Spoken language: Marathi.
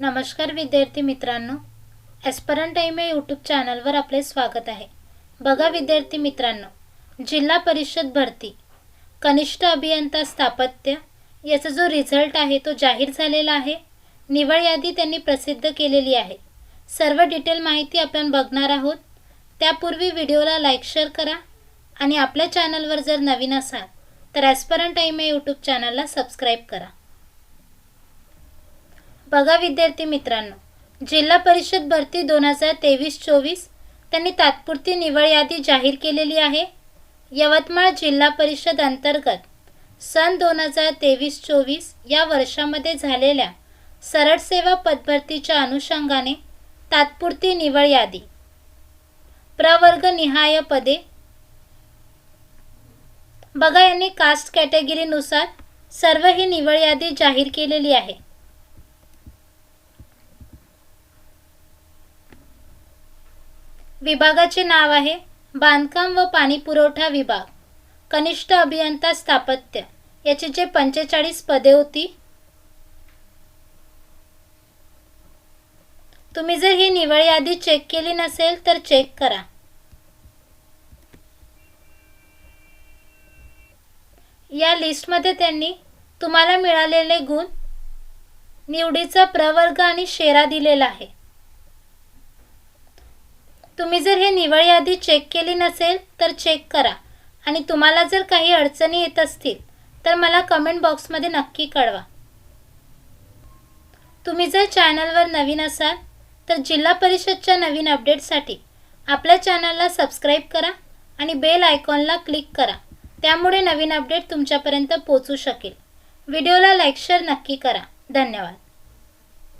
नमस्कार विद्यार्थी मित्रांनो. ॲस्परंट टाईम या यूट्यूब चॅनलवर आपले स्वागत आहे. बघा विद्यार्थी मित्रांनो जिल्हा परिषद भरती कनिष्ठ अभियंता स्थापत्य याचा जो रिझल्ट आहे तो जाहीर झालेला आहे. निवड यादी त्यांनी प्रसिद्ध केलेली आहे. सर्व डिटेल माहिती आपण बघणार आहोत. त्यापूर्वी व्हिडिओला लाईक शेअर करा आणि आपल्या चॅनलवर जर नवीन असाल तर ॲस्परंट टाईम या यूट्यूब चॅनलला सबस्क्राईब करा. बघा विद्यार्थी मित्रांनो जिल्हा परिषद भरती दोन हजार तेवीस चोवीस त्यांनी तात्पुरती निवड यादी जाहीर केलेली आहे. यवतमाळ जिल्हा परिषद अंतर्गत सन दोन हजार तेवीस चोवीस या वर्षामध्ये झालेल्या सरळ सेवा पदभरतीच्या अनुषंगाने तात्पुरती निवड यादी. प्रवर्ग निहाय पदे. बघा यांनी कास्ट कॅटेगरीनुसार सर्व ही निवड यादी जाहीर केलेली आहे. विभागाचे नाव आहे बांधकाम व पाणी पुरवठा विभाग. कनिष्ठ अभियंता स्थापत्य. याची जे पंचेचाळीस पदे होती. तुम्ही जर ही निवळ यादी चेक केली नसेल तर चेक करा. या लिस्टमध्ये त्यांनी तुम्हाला मिळालेले गुण निवडीचा प्रवर्ग आणि शेरा दिलेला आहे. तुम्ही जर हे निवळ यादी चेक केली नसेल तर चेक करा. आणि तुम्हाला जर काही अडचणी येत असतील तर मला कमेंट बॉक्समध्ये नक्की कळवा. तुम्ही जर चॅनलवर नवीन असाल तर जिल्हा परिषदच्या नवीन अपडेटसाठी आपल्या चॅनलला सबस्क्राईब करा आणि बेल आयकॉनला क्लिक करा. त्यामुळे नवीन अपडेट तुमच्यापर्यंत पोचू शकेल. व्हिडिओला लाईक शेअर नक्की करा. धन्यवाद.